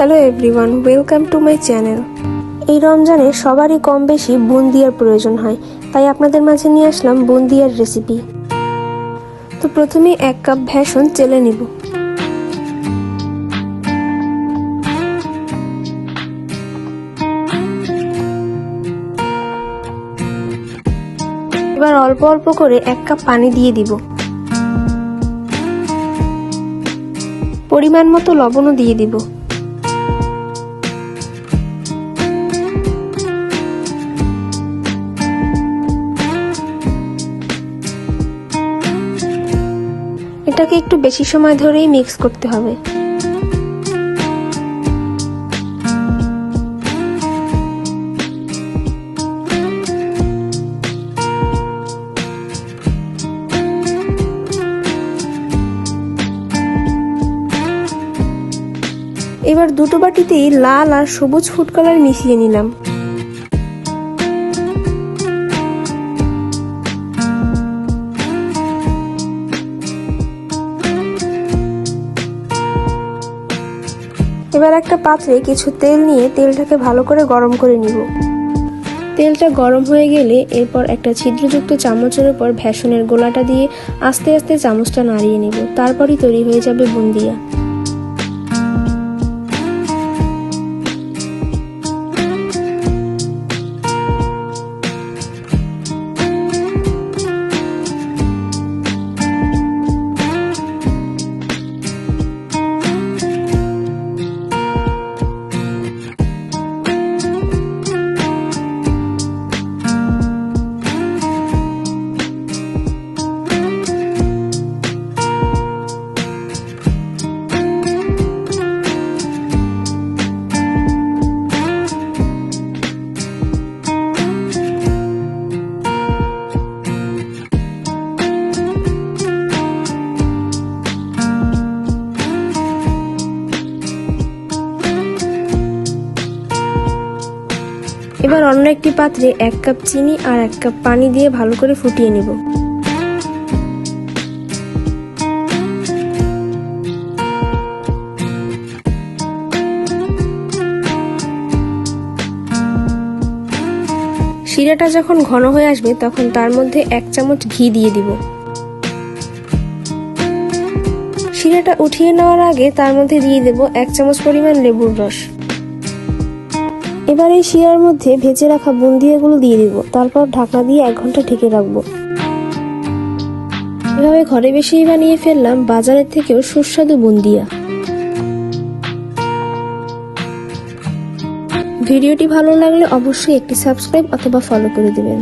Hello everyone welcome to my channel এই রমজানে সবারই কম বেশি বুন্দিয়ার প্রয়োজন হয়, তাই আপনাদের মাঝে নিয়ে আসলাম বুন্দিয়ার রেসিপি তো প্রথমে এক কাপ ভেষণ চেলে নিব। এবার অল্প অল্প করে এক কাপ পানি দিয়ে দিব। পরিমাণ মতো লবণও দিয়ে দিব। এটাকে একটু বেশি সময় ধরেই মিক্স করতে হবে। এবার দুটো বাটিতেই লাল আর সবুজ ফুড কালার মিশিয়ে নিলাম। এবার একটা পাত্রে কিছু তেল নিয়ে তেলটাকে ভালো করে গরম করে নিব। তেলটা গরম হয়ে গেলে এরপর একটা ছিদ্রযুক্ত চামচের উপর ভ্যাসনের গোলাটা দিয়ে আস্তে আস্তে চামচটা নাড়িয়ে নিব। তারপরই তৈরি হয়ে যাবে বুন্দিয়া। এবার অন্য একটি পাত্রে এক কাপ চিনি আর এক কাপ পানি দিয়ে ভালো করে ফুটিয়ে নেব। শিরাটা যখন ঘন হয়ে আসবে, তখন তার মধ্যে এক চামচ ঘি দিয়ে দিব। শিরাটা উঠিয়ে নেওয়ার আগে তার মধ্যে দিয়ে দেব এক চামচ পরিমাণ লেবুর রস। এবার এই শিরার মধ্যে ভেজে রাখা বুন্দিয়াগুলো দিয়ে দিব। তারপর ঢাকা দিয়ে এক ঘণ্টা ঢেকে রাখব। এভাবে ঘরে বেশি বানিয়ে ফেললাম বাজারের থেকেও সুস্বাদু বুন্দিয়া। ভিডিওটি ভালো লাগলে অবশ্যই একটি সাবস্ক্রাইব অথবা ফলো করে দিবেন।